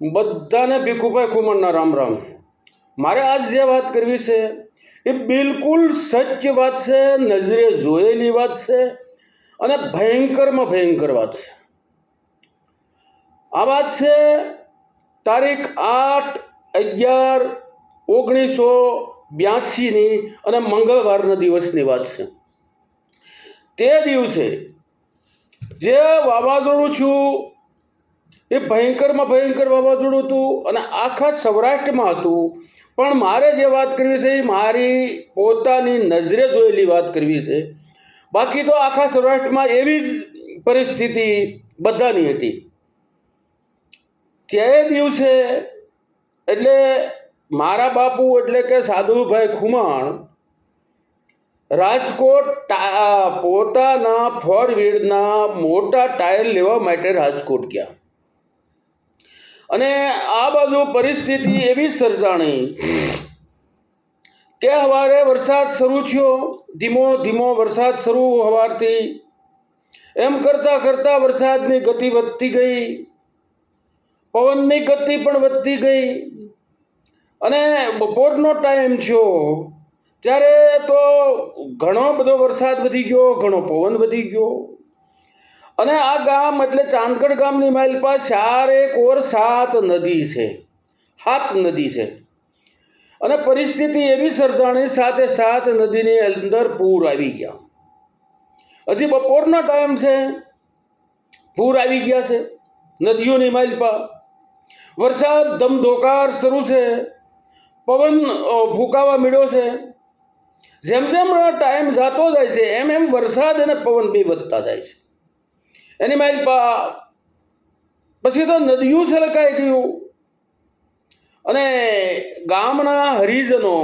બધાને ભીખુભાઈ ખુમણના રામ રામ. મારે આજ જે વાત કરવી છે, એ બિલકુલ સત્ય વાત છે, નજરે જોયેલી વાત છે, અને ભયંકરમાં ભયંકર વાત છે. આ વાત છે તારીખ આઠ અગિયાર ઓગણીસો બ્યાસીની અને મંગળવારના દિવસની વાત છે. તે દિવસે જે વાવાઝોડું છું એ ભયંકરમાં ભયંકર વાવાઝોડું હતું અને આખા સૌરાષ્ટ્રમાં હતું. પણ મારે જે વાત કરવી છે એ મારી પોતાની નજરે જોયેલી વાત કરવી છે. બાકી તો આખા સૌરાષ્ટ્રમાં એવી જ પરિસ્થિતિ બધાની હતી. તે દિવસે એટલે મારા બાપુ એટલે કે સાધુભાઈ ખુમાણ રાજકોટ પોતાના ફોર વ્હીલના મોટા ટાયર લેવા માટે રાજકોટ ગયા. અને આ બાજુ પરિસ્થિતિ એવી સર્જાણી કે સવારે વરસાદ શરૂ થયો, ધીમો ધીમો વરસાદ શરૂ હવારથી એમ કરતાં કરતાં વરસાદની ગતિ વધતી ગઈ, પવનની ગતિ પણ વધતી ગઈ અને બપોરનો ટાઈમ થયો. ત્યારે તો ઘણો બધો વરસાદ વધી ગયો, ઘણો પવન વધી ગયો. અને આ ગામ એટલે ચાંદગઢ ગામની માઇલ પર ચાર એક ઓર સાત નદી છે. સાત નદી છે. અને પરિસ્થિતિ એવી સર્જાણી સાથે સાત નદીની અંદર પૂર આવી ગયા. હજી બપોરનો ટાઈમ છે. પૂર આવી ગયા છે નદીઓની માઇલ પર. વરસાદ ધમધોકાર શરૂ છે. પવન ફૂંકાવા મીડ્યો છે. જેમ જેમ ટાઈમ જતો જાય છે, એમ એમ વરસાદ અને પવન બે વધતા જાય છે. એની મારી પછી તો નદીયું છલકાઈ ગયું. અને ગામના હરિજનો,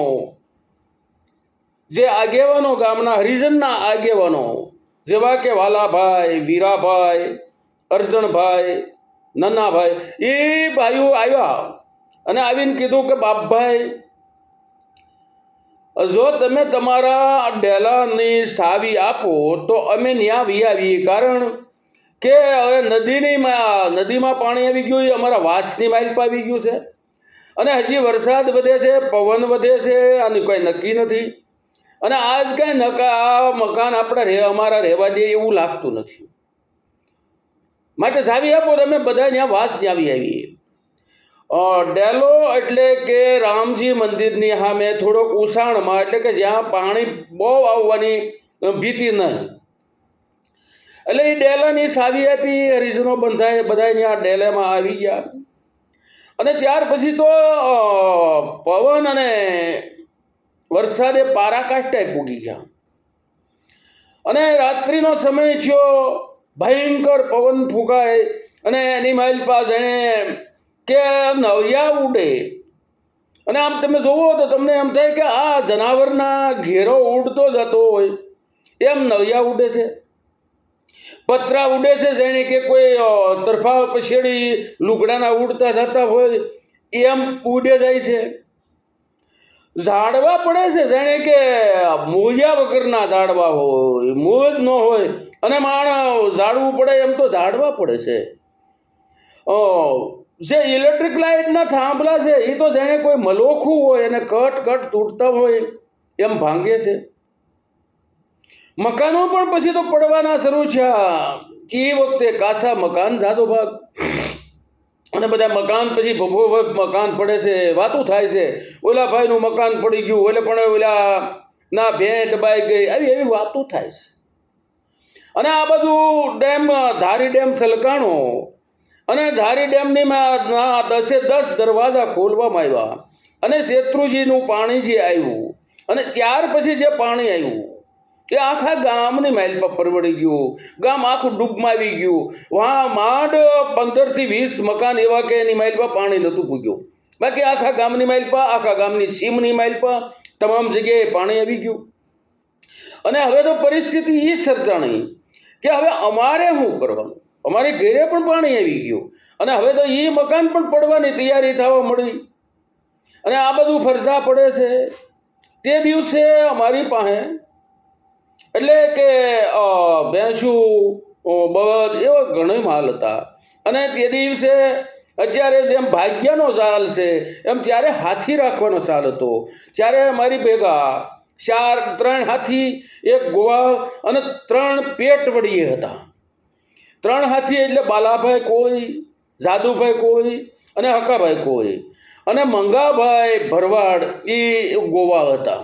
જે આગેવાનો, ગામના હરિજનના આગેવાનો, જેવા કે વાલાભાઈ, વીરાભાઈ, અર્જણભાઈ, નન્નાભાઈ, એ ભાઈઓ આવ્યા અને આવીને કીધું કે, બાપભાઈ, જો તમે તમારા ડેલાની સાવી આપો, તો અમે ન્યા વી આવીએ. કારણ કે હવે નદીની નદીમાં પાણી આવી ગયું એ અમારા વાસની માઇલ પર આવી ગયું છે. અને હજી વરસાદ વધે છે, પવન વધે છે, આની કોઈ નક્કી નથી. અને આજ કાંઈ નકા મકાન આપણે રહે અમારા રહેવા દઈએ એવું લાગતું નથી. માટે ચાવી આપો, તમે બધા ત્યાં વાસ જાવી આવી આવીએ. ડેલો એટલે કે રામજી મંદિરની સામે થોડોક ઉસાણમાં એટલે કે જ્યાં પાણી બહુ આવવાની ભીતિ નહીં. એટલે એ ડેલાની સાવી આપી હરિજનો બંધાય બધા ત્યાં ડેલેમાં આવી ગયા. અને ત્યાર પછી તો પવન અને વરસાદે પારાકાષ્ટાએ પૂગી ગયા. અને રાત્રિનો સમય થયો, ભયંકર પવન ફૂંકાય અને એની માઇલ પાસ જાણે કે નવયા ઉડે. અને આમ તમે જોવો તો તમને એમ થાય કે આ જનાવરના ઘેરો ઉડતો જતો હોય. એમ નવિયા ઉડે છે. પતરા ઉડે છે જેણે કે કોઈ તરફા પછેડી લુગડાના ઉડતા જતા હોય, એમ ઉડે જાય છે. ઝાડવા પડે છે જાણે કે મોજા વગરના ઝાડવા હોય, મોજ ન હોય, અને માણ ઝાડવું પડે એમ તો ઝાડવા પડે છે. જે ઇલેક્ટ્રિક લાઇટના થાંભલા છે એ તો જાણે કોઈ મલોખું હોય અને કટ કટ તૂટતા હોય એમ ભાંગે છે. મકાનો પણ પછી તો પડવાના શરૂ થયા. એ વખતે કાસા મકાન, જાદો ભાગ. અને બધા મકાન પછી ભભો મકાન પડે છે, વાતું થાય છે. ઓલા ભાઈનું મકાન પડી ગયું, ઓલે પણ ઓલા ના ભેં દબાઈ ગઈ, આવી એવી વાતું થાય છે. અને આ બધું ડેમ, ધારી ડેમ સલકાણો. અને ધારી ડેમની દસે દસ દરવાજા ખોલવામાં આવ્યા. અને શેત્રુજીનું પાણી જે આવ્યું, અને ત્યાર પછી જે પાણી આવ્યું એ આખા ગામની માઇલ પર પરવડી ગયું. ગામ આખું ડૂબમાં આવી ગયું. વहाँ માંડ પંદરથી વીસ મકાન એવા કે એની માઇલ પર પાણી નહોતું પૂગ્યું. બાકી આખા ગામની માઇલ પર આખા ગામની સીમની માઇલ પર તમામ જગ્યાએ પાણી આવી ગયું. અને હવે તો પરિસ્થિતિ એ સર્જાણી કે હવે અમારે શું કરવાનું? અમારે ઘેરે પણ પાણી આવી ગયું. અને હવે તો એ મકાન પણ પડવાની તૈયારી થવા મળી. અને આ બધું ફરજા પડે છે. તે દિવસે અમારી પાસે એટલે કે ભેંસું બળદ એવા ઘણા માલ હતા. અને તે દિવસે અત્યારે જેમ ભાગ્યનો સાલ છે, એમ ત્યારે હાથી રાખવાનો સાલ હતો. ત્યારે મારી ભેગા ચાર, ત્રણ હાથી, એક ગોવા અને ત્રણ પેટ વડીએ હતા. ત્રણ હાથી એટલે બાલાભાઈ કોઈ, જાદુભાઈ કોઈ અને હકાભાઈ કોઈ. અને મંગાભાઈ ભરવાડ એ ગોવા હતા.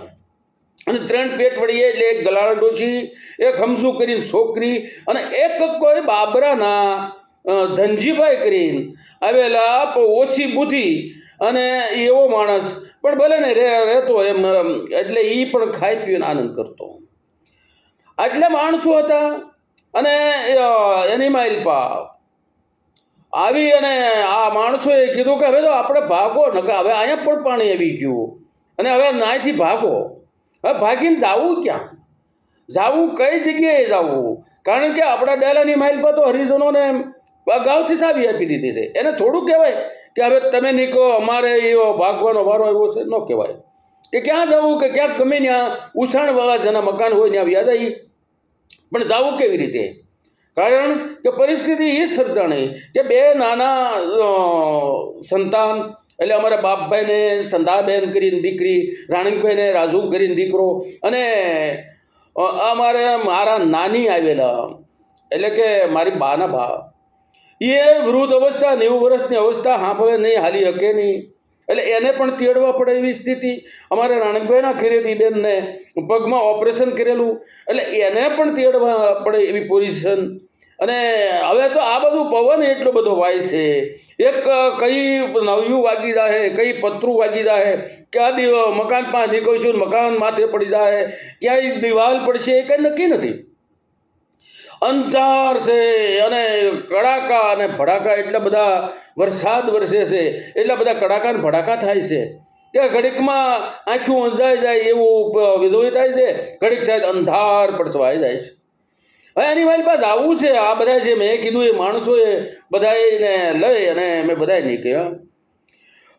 અને ત્રણ પેટ વળીએ એટલે એક ગલાળ ડોશી, એક હમસુ કરીને છોકરી અને એક કોઈ બાબરાના ધનજીભાઈ કરીને આવેલા ઓછી બુદ્ધિ અને એવો માણસ. પણ ભલે ને રહેતો એમ એટલે એ પણ ખાઈ પીને આનંદ કરતો. આટલા માણસો હતા અને એની માઇલપા આવી અને આ માણસોએ કીધું કે હવે તો આપણે ભાગો નકા હવે અહીંયા પણ પાણી આવી ગયું. અને હવે નાયથી ભાગો. હવે ભાગીને જાવું ક્યાં? જાવું કઈ જગ્યાએ જાવું? કારણ કે આપણા ડેલાની માઇલ પર તો હરિજનોને અગાઉથી સાવી આપી દીધી છે. એને થોડું કહેવાય કે હવે તમે નીકળો, અમારે એવો ભાગવાનો વારો આવ્યો છે, ન કહેવાય. કે ક્યાં જવું, કે ક્યાંક ગમે ત્યાં ઉછાણવાળા જેના મકાન હોય ત્યાં વ્યાજ આવી પણ જાવું કેવી રીતે? કારણ કે પરિસ્થિતિ એ સર્જાણી કે બે નાના સંતાન એટલે અમારા બાપભાઈને સંધાબેન કરીને દીકરી રાણીભાઈને રાજુ કરીને દીકરો અને અમારે મારા નાની આવેલા, એટલે કે મારી બાના ભા એ વૃદ્ધ અવસ્થા નેવું વર્ષની અવસ્થા સાંભળે નહીં, હાલી શકે નહીં. એટલે એને પણ તેડવા પડે એવી સ્થિતિ. અમારે રાણકભાઈના ઘેરેથી બેનને પગમાં ઓપરેશન કરેલું. એટલે એને પણ તેડવા પડે એવી પોઝિશન. અને હવે તો આ બધું પવન એટલો બધો વાય છે. એક કઈ નવ્યું વાગી જાય કઈ પતરું વાગી જાહે ક્યાં દિવ, મકાનમાં નીકળશું મકાન માથે પડી જાહે, ક્યાંય દિવાલ પડશે એ કંઈ નક્કી નથી. અંધાર છે અને કડાકા અને ભડાકા એટલા બધા વરસાદ વરસે છે, એટલા બધા કડાકા અને ભડાકા થાય છે. કે ઘડીકમાં આંખું અંજાઈ જાય એવું વિધોય થાય છે, ઘડીક થાય અંધાર પડસવાઈ જાય છે. હવે એની મારી પાસે આવું છે, આ બધા જે મેં કીધું એ માણસોએ બધાને લઈ અને મેં બધાએ નીકળ્યા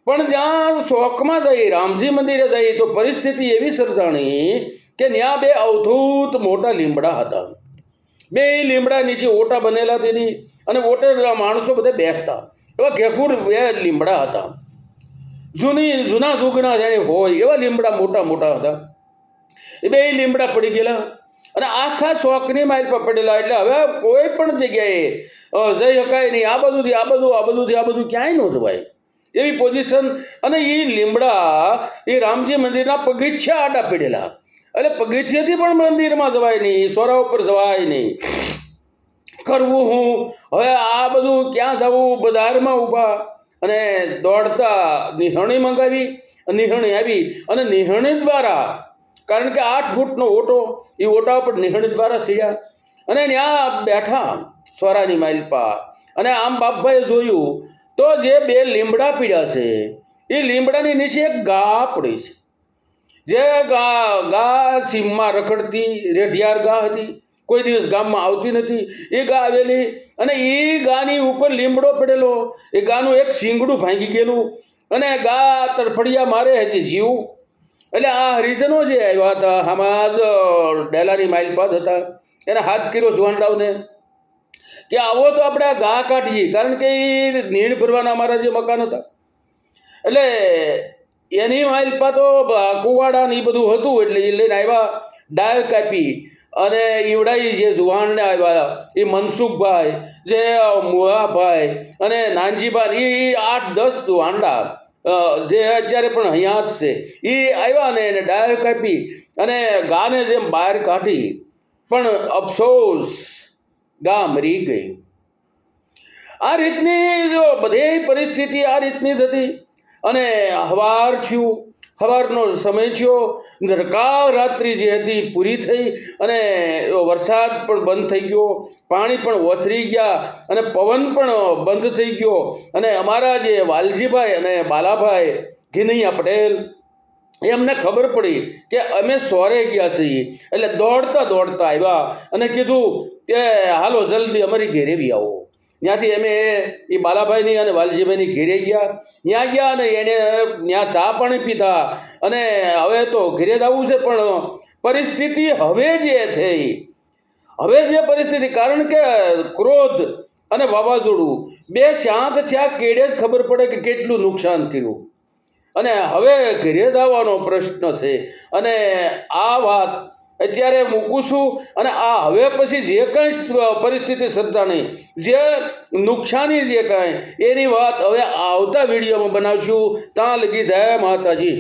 પણ જ્યાં શોકમાં જઈ રામજી મંદિરે જઈ તો પરિસ્થિતિ એવી સર્જાણી કે ત્યાં બે અવધૂત મોટા લીમડા હતા. બે લીમડા નીચે ઓટા બનેલા તેની અને ઓટે માણસો બધા બેઠતા એવા ઘેકુર બે લીમડા હતા. જૂની, જૂના જુગના જાણે હોય એવા લીમડા મોટા મોટા હતા. એ બે લીમડા પડી ગયેલા. અને આખા શોખની માઇલ પર પડેલા એટલે હવે કોઈ પણ જગ્યાએ જઈ શકાય નહીં. આ બધુંથી, આ બધું, આ બધુંથી, આ બધું ક્યાંય ન જવાય. એવી પોઝિશન અને એ લીમડા એ રામજી મંદિરના પગીછા આડા પડેલા. એટલે પગથિયાથી પણ મંદિરમાં જવાય નહીં સોરા ઉપર જવાય નહીં. કરવું હું? હવે આ બધું ક્યાં જવું? બજારમાં ઊભા અને દોડતા નિહણી મંગાવી, નિહણી આવી અને નિહણી દ્વારા કારણ કે આઠ ફૂટનો ઓટો એ ઓટા ઉપર નિહણ દ્વારા સીડ્યા અને ત્યાં બેઠા સ્વરાની માઇલ પા અને આમ બાપભાઈએ જોયું તો જે બે લીમડા પીડ્યા છે, એ લીમડાની નીચે એક ગા પડી છે. જે ગા ગા સીમમાં રખડતી રેઢિયાર ગા હતી, કોઈ દિવસ ગામમાં આવતી નથી, એ ગા આવેલી અને એ ગાની ઉપર લીમડો પડેલો. એ ગાનું એક શીંગડું ભાંગી ગયેલું અને ગા તડફડિયા મારે હજી જીવ. એટલે આ હરિજનો જે આવ્યા હતા આમાં ડેલાની માઇલ પદ હતા એને હાથ કર્યો જુવાનડાવને કે આવો તો આપણે ગા કાઢીએ કારણ કે એ નીણ ભરવાના અમારા જે મકાન હતા. એટલે એની માઇલપા તો બ- કુવાડા ને એ બધું હતું એટલે એ લઈને આવ્યા ડાય કાપી અને ઈવડાઈ જે જુવાનને આવ્યા એ મનસુખભાઈ જે મુહાભાઈ અને નાનજીભાઈ એ આઠ દસ જુવાનડા અ, જે અત્યારે પણ અહીંયા જ છે. એ આવ્યા ને એને ડાયો કાપી અને ગાને જેમ બહાર કાઢી, પણ અફસોસ ગા મરી ગઈ આ રીતની જો બધી પરિસ્થિતિ આ રીતની હતી અને હવાર થયું. હવારનો સમય થયો. નરકા રાત્રિ જે હતી પૂરી થઈ અને વરસાદ પણ બંધ થઈ ગયો. પાણી પણ ઓસરી ગયા અને પવન પણ બંધ થઈ ગયો. અને અમારા જે વાલજીભાઈ અને બાલાભાઈ, ઘીનૈયા પટેલ, એમને ખબર પડી કે અમે સોરે ગયા છીએ. એટલે દોડતા દોડતા આવ્યા અને કીધું કે હાલો જલ્દી અમારી ઘેરે આવો. ત્યાંથી અમે એ બાલાભાઈની અને વાલજીભાઈની ઘેરે ગયા. ત્યાં ગયા અને એને ત્યાં ચા પાણી પીધા. અને હવે તો ઘેરે જ આવવું છે પણ પરિસ્થિતિ હવે જે થઈ. હવે જે પરિસ્થિતિ, કારણ કે ક્રોધ અને વાવાઝોડું, બે શાંત થયા, કેડે જ ખબર પડે કે કેટલું નુકસાન થયું અને હવે ઘેરે જ આવવાનો પ્રશ્ન છે. અને આ વાત અત્યારે મૂકું છું અને આ હવે પછી જે કંઈ પરિસ્થિતિ સર્જાણી જે નુકસાની જે કાંઈ, એની વાત હવે આવતા વિડીયોમાં બનાવશું. ત્યાં લગી જાય માતાજી.